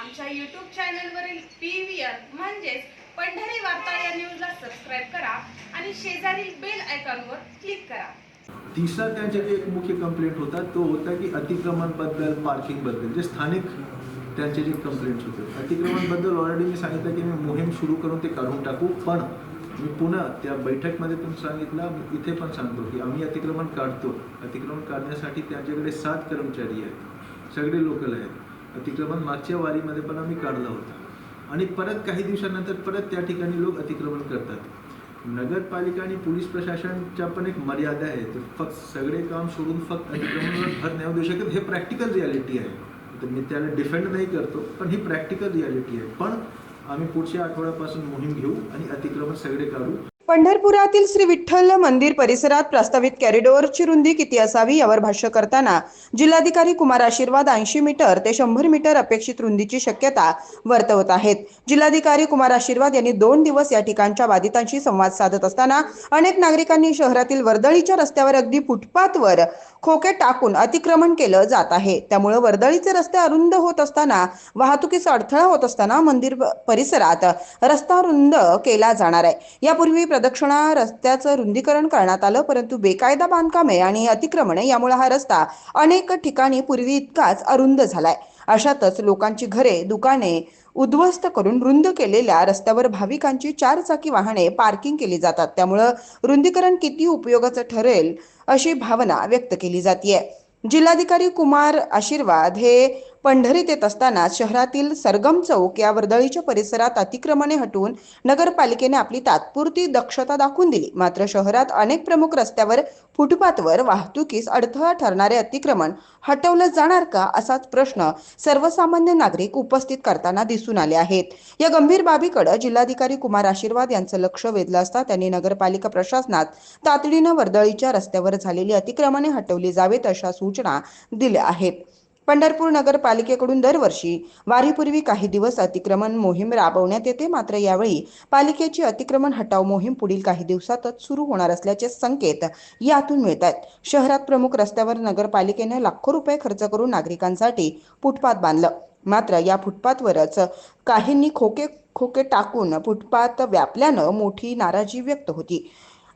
आमच्या यूट्यूब चॅनलवरील P V R म्हणजेच पंढरी वार्ता या न्यूजला सबस्क्राईब करा आणि शेजारील बेल आयकॉनवर क्लिक करा. तिसरा त्यांचे जे एक मुख्य कंप्लेंट होता. तो होता की अतिक्रमणबद्दल पार्किंगबद्दल जे स्थानिक त्यांचे जे कंप्लेंट्स होते. अतिक्रमणबद्दल ऑलरेडी मी सांगितलं की मी मोहीम सुरू करून ते काढून टाकू पण मी पुन्हा त्या बैठकमध्ये पण सांगितलं मी इथे पण सांगतो की आम्ही अतिक्रमण काढतो. अतिक्रमण काढण्यासाठी त्यांच्याकडे सात कर्मचारी आहेत. सगळे लोकल आहेत. अतिक्रमण मागच्या वारीमध्ये पण आम्ही काढलं होतं. आणि परत काही दिवसानंतर परत त्या ठिकाणी लोक अतिक्रमण करतात. नगरपालिका आणि पोलीस प्रशासनच्या पण एक मर्यादा आहे. तर फक्त सगळे काम सोडून फक्त अतिक्रमणावर भर नाही देऊ शकत हे प्रॅक्टिकल रियालिटी आहे. तर मी त्याला डिफेंड नाही करतो पण ही प्रॅक्टिकल रियालिटी आहे. पण आम्ही पुढच्या आठवड्यापासून मोहीम घेऊ आणि अतिक्रमण सगळे काढू. पंढरपुरातील श्री विठ्ठल मंदिर परिसरात प्रस्तावित कॅरिडोरची रुंदी किती असावी यावर भाष्य करताना जिल्हाधिकारी कुमार आशीर्वाद ऐंशी मीटर ते शंभर मीटर अपेक्षित रुंदीची शक्यता वर्तवत आहेत. जिल्हाधिकारी कुमार आशीर्वाद यांनी दोन दिवस या ठिकाणच्या बाधितांशी संवाद साधत असताना अनेक नागरिकांनी शहरातील वर्दळीच्या रस्त्यावर अगदी फुटपाथवर खोके टाकून अतिक्रमण केलं जात आहे. त्यामुळे वर्दळीचे रस्ते अरुंद होत असताना वाहतुकीचा अडथळा होत असताना मंदिर परिसरात रस्ता रुंद केला जाणार आहे. यापूर्वी प्रदक्षिणा रस्त्याचं रुंदीकरण करण्यात आलं परंतु बेकायदा बांधकामे आणि अतिक्रमणे यामुळे हा रस्ता अनेक ठिकाणी पूर्वी इतकाच अरुंद झालाय. अशातच लोकांची घरे दुकाने उद्ध्वस्त करून रुंद केलेल्या रस्त्यावर भाविकांची चारचाकी वाहने पार्किंग केली जातात. त्यामुळं रुंदीकरण किती उपयोगाचं ठरेल अशी भावना व्यक्त केली जाते जिल्हाधिकारी कुमार आशीर्वाद हे पंढरीत येत असताना शहरातील सरगम चौक या वर्दळीच्या परिसरात अतिक्रमणे हटवून नगरपालिकेने आपली तात्पुरती दक्षता दाखवून दिली. मात्र शहरात अनेक प्रमुख रस्त्यावर फुटपाथवर वाहतुकीस अडथळा ठरणारे अतिक्रमण हटवलं जाणार का असाच प्रश्न सर्वसामान्य नागरिक उपस्थित करताना दिसून आले आहेत. या गंभीर बाबीकडे जिल्हाधिकारी कुमार आशीर्वाद यांचं लक्ष वेधलं असता त्यांनी नगरपालिका प्रशासनात तातडीनं वर्दळीच्या रस्त्यावर झालेली अतिक्रमणे हटवली जावेत अशा सूचना दिल्या आहेत. पंढरपूर नगरपालिकेकडून दरवर्षी वारीपूर्वी काही दिवस अतिक्रमण मोहीम राबवण्यात येते. मात्र यावेळी पालिकेची अतिक्रमण हटाव मोहीम पुढील काही दिवसातच सुरू होणार असल्याचे संकेत यातून मिळत आहेत शहरात प्रमुख रस्त्यावर नगरपालिकेने लाखो रुपये खर्च करून नागरिकांसाठी फुटपाथ बांधलं. मात्र या फुटपाथवरच काहींनी खोके खोके टाकून फुटपाथ व्यापल्यानं मोठी नाराजी व्यक्त होती.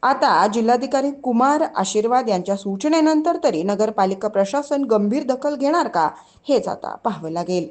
आता जिल्हाधिकारी कुमार आशीर्वाद यांच्या सूचनेनंतर तरी नगरपालिका प्रशासन गंभीर दखल घेणार का हेच आता पाहावं लागेल.